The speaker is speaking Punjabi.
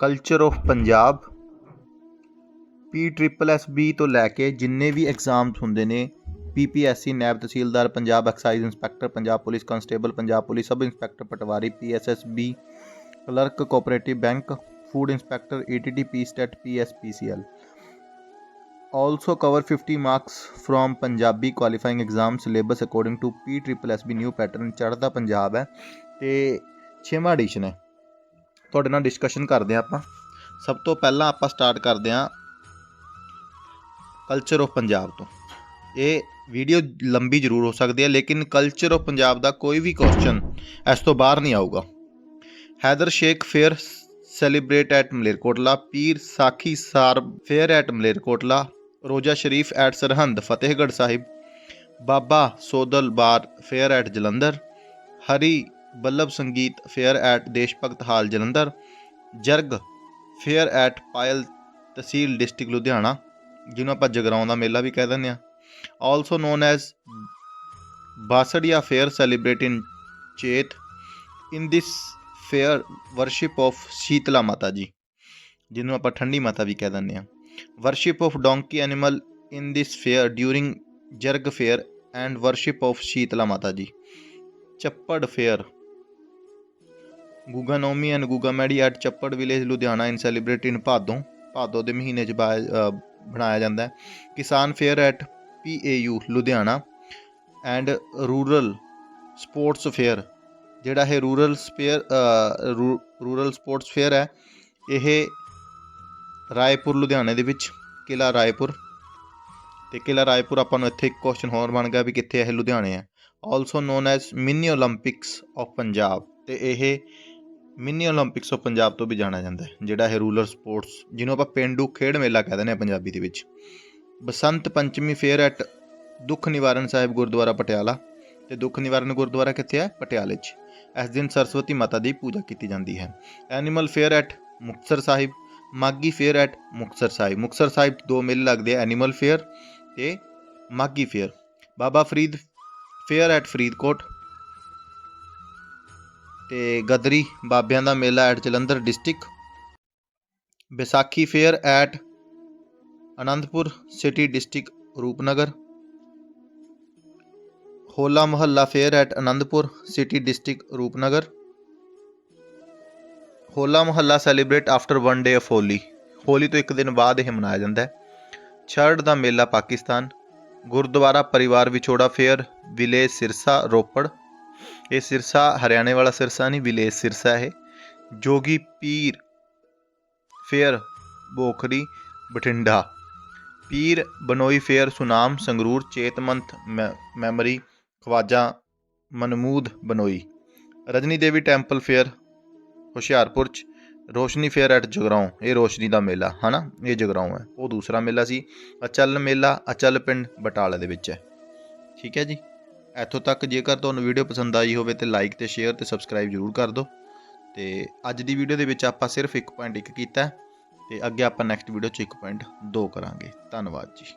Culture of Punjab P triple S B ਤੋਂ ਲੈ ਕੇ ਜਿੰਨੇ ਵੀ ਐਗਜ਼ਾਮਸ ਹੁੰਦੇ ਨੇ ਪੀਪੀਐਸਸੀ ਨੈਬ ਤਹਿਸੀਲਦਾਰ, Punjab excise inspector Punjab police constable Punjab police sub inspector patwari PSSB clerk cooperative bank food inspector ETT P STET PSPCL also cover 50 marks from Punjabi qualifying exam syllabus according to PSSB new pattern, ਚੜ੍ਹਦਾ ਪੰਜਾਬ ਹੈ ਤੇ 6ਵਾਂ ਐਡੀਸ਼ਨ ਹੈ। ਤੁਹਾਡੇ ਨਾਲ ਡਿਸਕਸ਼ਨ ਕਰਦੇ ਹਾਂ ਆਪਾਂ। ਸਭ ਤੋਂ ਪਹਿਲਾਂ ਆਪਾਂ ਸਟਾਰਟ ਕਰਦੇ ਹਾਂ ਕਲਚਰ ਆਫ ਪੰਜਾਬ ਤੋਂ। ਇਹ ਵੀਡੀਓ ਲੰਬੀ ਜ਼ਰੂਰ ਹੋ ਸਕਦੀ ਹੈ, ਲੇਕਿਨ ਕਲਚਰ ਆਫ ਪੰਜਾਬ ਦਾ ਕੋਈ ਵੀ ਕੁਐਸਚਨ ਇਸ ਤੋਂ ਬਾਹਰ ਨਹੀਂ ਆਊਗਾ। Haidar Sheikh fair celebrate at Malerkotla, Pir Sakhi Sar fair at Malerkotla, Roza Sharif at Sirhind Fatehgarh Sahib, Baba Sodal bar fair at Jalandhar, Hari Ballabh Sangeet fair at Desh Bhagat hall Jalandhar, Jarag fair at Payal tehsil district Ludhiana, ਜਿਹਨੂੰ ਆਪਾਂ ਜਗਰਾਉਂ ਦਾ ਮੇਲਾ ਵੀ ਕਹਿ ਦਿੰਦੇ ਆ also known as Basaria fair celebrate in Chet, in this fair worship of Sheetla Mata ji, ਜਿਹਨੂੰ ਆਪਾਂ ਠੰਡੀ ਮਾਤਾ ਵੀ ਕਹਿ ਦਿੰਦੇ ਆ worship of donkey animal in this fair during Jarg fair and worship of Sheetla Mata ji. Chappad fair. Guga Naumi and Guga Mari at Chappar village Ludhiana in celebrate in Bhado, ਭਾਦੋਂ ਦੇ ਮਹੀਨੇ 'ਚ ਬਣਾਇਆ ਜਾਂਦਾ ਹੈ। Kisan fair at P A U, Ludhiana and rural sports fair ਜਿਹੜਾ ਹੈ rural spare rural sports fair ਹੈ, ਇਹ ਰਾਏਪੁਰ, ਲੁਧਿਆਣੇ ਦੇ ਵਿੱਚ ਕਿਲਾ ਰਾਏਪੁਰ। ਤੇ ਕਿਲਾ ਰਾਏਪੁਰ ਆਪਾਂ ਨੂੰ ਇੱਥੇ ਇੱਕ ਕੁਐਸਚਨ ਹੋਰ ਬਣ ਗਿਆ ਵੀ ਕਿੱਥੇ ਇਹ ਲੁਧਿਆਣੇ ਹੈ। ਆਲਸੋ ਨੋਨ ਐਸ ਮਿਨੀ 올림픽ਸ ਆਫ ਪੰਜਾਬ ਤੇ ਇਹ ਮਿੰਨੀ 올림픽ਸ ਆਫ ਪੰਜਾਬ ਤੋਂ ਵੀ ਜਾਣਿਆ ਜਾਂਦਾ ਹੈ, ਜਿਹੜਾ ਇਹ ਰੂਰਲ ਸਪੋਰਟਸ ਜਿਹਨੂੰ ਆਪਾਂ ਪਿੰਡੂ ਖੇਡ ਮੇਲਾ ਕਹਿੰਦੇ ਨੇ ਪੰਜਾਬੀ ਦੇ ਵਿੱਚ। ਬਸੰਤ ਪੰਚਮੀ ਫੇਅਰ ਐਟ ਦੁੱਖ ਨਿਵਾਰਨ ਸਾਹਿਬ ਗੁਰਦੁਆਰਾ ਪਟਿਆਲਾ ਤੇ ਦੁੱਖ ਨਿਵਾਰਨ ਗੁਰਦੁਆਰਾ ਕਿੱਥੇ ਹੈ? ਪਟਿਆਲੇ 'ਚ। ਇਸ ਦਿਨ ਸਰਸਵਤੀ ਮਾਤਾ ਦੀ ਪੂਜਾ ਕੀਤੀ ਜਾਂਦੀ ਹੈ। Animal fair at Muktsar Sahib Maghi fair at Muktsar Sahib. Muktsar Sahib ਦੋ ਮੇਲੇ ਲੱਗਦੇ ਆ ਐਨੀਮਲ ਫੇਅਰ ਤੇ Maghi fair Baba Farid fair at Faridkot ਤੇ ਗਦਰੀ ਬਾਬਿਆਂ ਦਾ ਮੇਲਾ at Jalandhar district Vaisakhi fair at Anandpur city district Rupnagar, Hola Mohalla fair at Anandpur city district Rupnagar, Hola Mohalla celebrate after one day of Holi Holi ਤੋਂ ਇੱਕ ਦਿਨ ਬਾਅਦ ਇਹ ਮਨਾਇਆ ਜਾਂਦਾ ਹੈ। ਛੜ ਦਾ ਮੇਲਾ ਪਾਕਿਸਤਾਨ, ਗੁਰਦੁਆਰਾ ਪਰਿਵਾਰ ਵਿਛੋੜਾ ਫੇਅਰ ਵਿਲੇ ਸਿਰਸਾ ਰੋਪੜ ਇਹ ਸਿਰਸਾ, ਹਰਿਆਣੇ ਵਾਲਾ ਸਿਰਸਾ ਨਹੀਂ, ਵਿਲੇਜ ਸਿਰਸਾ ਹੈ ਜੋਗੀ ਪੀਰ, ਫੇਅਰ ਬੋਖਰੀ, ਬਠਿੰਡਾ। ਪੀਰ ਬਨੋਈ ਫੇਅਰ, ਸੁਨਾਮ, ਸੰਗਰੂਰ ਚੇਤਮੰਤ ਮੈ- memory, Khwaja, Manmood Banoi. Rajni Devi temple fair, Hoshiarpur ਚ। ਰੋਸ਼ਨੀ ਫੇਅਰ ਐਟ ਜਗਰਾਉਂ, ਇਹ ਰੋਸ਼ਨੀ ਦਾ ਮੇਲਾ, ਹਨਾ? ਇਹ ਜਗਰਾਉਂ ਹੈ। ਉਹ ਦੂਸਰਾ ਮੇਲਾ ਸੀ। ਅਚਲ ਮੇਲਾ, ਅਚਲ ਪਿੰਡ ਬਟਾਲਾ ਦੇ ਵਿੱਚ ਹੈ। ਠੀਕ ਹੈ ਜੀ? ਇੱਥੋਂ ਤੱਕ ਜੇਕਰ ਤੁਹਾਨੂੰ ਵੀਡੀਓ ਪਸੰਦ ਆਈ ਹੋਵੇ ਤੇ ਲਾਈਕ ਤੇ ਸ਼ੇਅਰ ਤੇ ਸਬਸਕ੍ਰਾਈਬ ਜ਼ਰੂਰ ਕਰ ਦਿਓ। ਤੇ ਅੱਜ ਦੀ ਵੀਡੀਓ ਦੇ ਵਿੱਚ ਆਪਾਂ ਸਿਰਫ 1.1 ਕੀਤਾ ਹੈ ਤੇ ਅੱਗੇ ਆਪਾਂ ਨੈਕਸਟ ਵੀਡੀਓ 'ਚ 1.2 ਕਰਾਂਗੇ। ਧੰਨਵਾਦ ਜੀ।